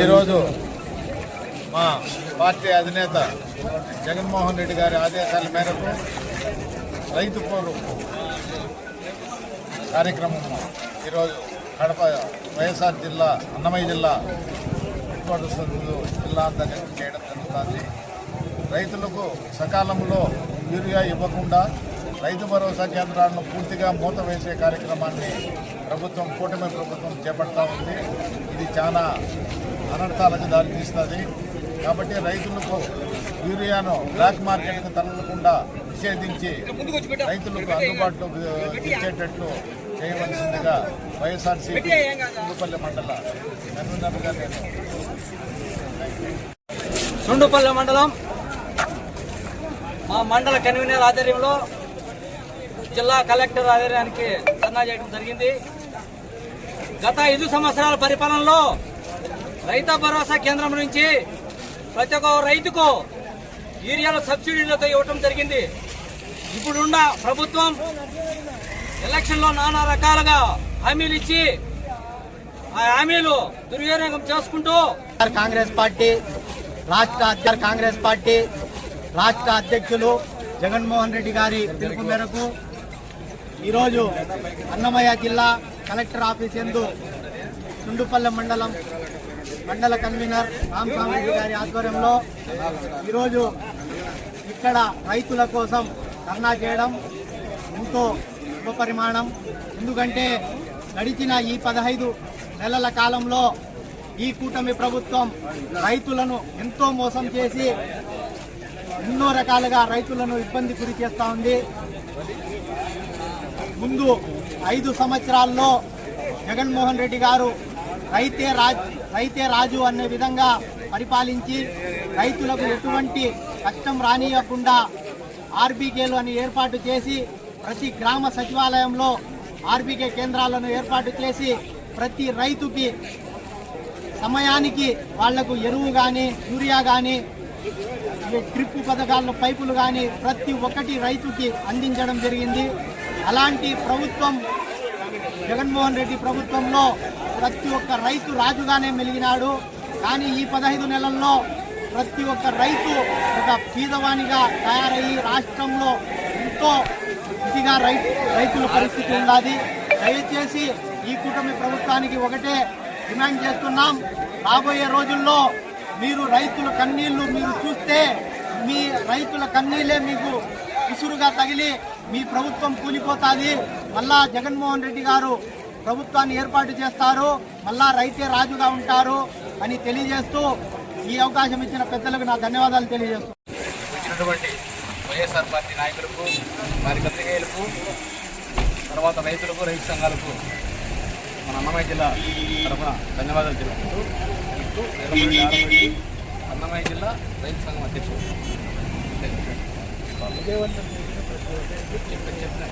ఈరోజు మా పార్టీ అధినేత జగన్మోహన్ రెడ్డి గారి ఆదేశాల మేరకు రైతు పోరు కార్యక్రమం ఈరోజు కడప వైఎస్ఆర్ జిల్లా అన్నమయ్య జిల్లా హెడ్కోట సభ్యులు జిల్లా అంతర్గతం చేయడం జరుగుతుంది. రైతులకు సకాలంలో యూరియా ఇవ్వకుండా రైతు భరోసా కేంద్రాలను పూర్తిగా మూత వేసే కార్యక్రమాన్ని ప్రభుత్వం కూటమి ప్రభుత్వం చేపడతా ఉంది. ఇది చాలా అనర్థాలకు దారితీస్తుంది. కాబట్టి రైతులకు యూరియాను బ్లాక్ మార్కెట్కి తరలకుండా నిషేధించి రైతులకు అందుబాటులో ఇచ్చేటట్లు చేయవలసిందిగా వైఎస్ఆర్సీపీ సుండుపల్లి మండల కన్వీనర్గా నేను సుండుపల్లె మండలం మా మండల కన్వీనర్ ఆధ్వర్యంలో జిల్లా కలెక్టర్ ఆధ్వర్యానికి ధర్నా చేయడం జరిగింది. గత ఐదు సంవత్సరాల పరిపాలనలో రైతు భరోసా కేంద్రం నుంచి ప్రతి ఒక్క రైతుకు యూరియాలు సబ్సిడీలతో ఇవ్వటం జరిగింది. ఇప్పుడున్న ప్రభుత్వం ఎలక్షన్లో నానా రకాలుగా హామీలు ఇచ్చి ఆ హామీలు దుర్వినియోగం చేసుకుంటూ కాంగ్రెస్ పార్టీ రాష్ట్ర కాంగ్రెస్ పార్టీ రాష్ట్ర అధ్యక్షులు జగన్మోహన్ రెడ్డి గారి పిలుపు మేరకు ఈరోజు అన్నమయ్య జిల్లా కలెక్టర్ ఆఫీస్ ఎందు చుండుపల్లె మండలం మండల కన్వీనర్ రామస్వామి గారి ఆధ్వర్యంలో ఈరోజు ఇక్కడ రైతుల కోసం ధర్నా చేయడం ఎంతో శుభపరిమాణం ఎందుకంటే గడిచిన ఈ పదహైదు నెలల కాలంలో ఈ కూటమి ప్రభుత్వం రైతులను ఎంతో మోసం చేసి ఎన్నో రకాలుగా రైతులను ఇబ్బంది గురి చేస్తూ ఉంది. ముందు ఐదు సంవత్సరాల్లో జగన్మోహన్ రెడ్డి గారు రైతే రాజ్ రైతే రాజు అనే విధంగా పరిపాలించి రైతులకు ఎటువంటి కష్టం రానియకుండా ఆర్బీకేలు అని ఏర్పాటు చేసి ప్రతి గ్రామ సచివాలయంలో ఆర్బీకే కేంద్రాలను ఏర్పాటు చేసి ప్రతి రైతుకి సమయానికి వాళ్ళకు ఎరువు కానీ యూరియా కానీ ట్రిప్ పథకాల్లో పైపులు కానీ ప్రతి ఒక్కటి రైతుకి అందించడం జరిగింది. అలాంటి ప్రభుత్వం జగన్మోహన్ రెడ్డి ప్రభుత్వంలో ప్రతి ఒక్క రైతు రాజుగానే మెలిగినాడు. కానీ ఈ పదహైదు నెలల్లో ప్రతి ఒక్క రైతు ఒక పీదవానిగా తయారయ్యి రాష్ట్రంలో ఎంతో ఇదిగా రైతు రైతుల పరిస్థితి ఉన్నది దయచేసి ఈ కూటమి ప్రభుత్వానికి ఒకటే డిమాండ్ చేస్తున్నాం. రాబోయే రోజుల్లో మీరు రైతుల కన్నీళ్ళు మీరు చూస్తే మీ రైతుల కన్నీళ్ళే మీకు విసురుగా తగిలి మీ ప్రభుత్వం కూలిపోతుంది. మళ్ళా జగన్మోహన్ రెడ్డి గారు ప్రభుత్వాన్ని ఏర్పాటు చేస్తారు. మళ్ళా రైతే రాజుగా ఉంటారు అని తెలియజేస్తూ ఈ అవకాశం ఇచ్చిన పెద్దలకు నా ధన్యవాదాలు తెలియజేస్తూ వచ్చినటువంటి వైఎస్ఆర్ పార్టీ నాయకులకు వారి పత్రికేయులకు తర్వాత రైతులకు రైతు సంఘాలకు మన అన్నమయ్య జిల్లా తరఫున ధన్యవాదాలు తెలుపుతూ అన్నమయ్య జిల్లా రైతు సంఘం అధ్యక్షుడు. చెప్పిన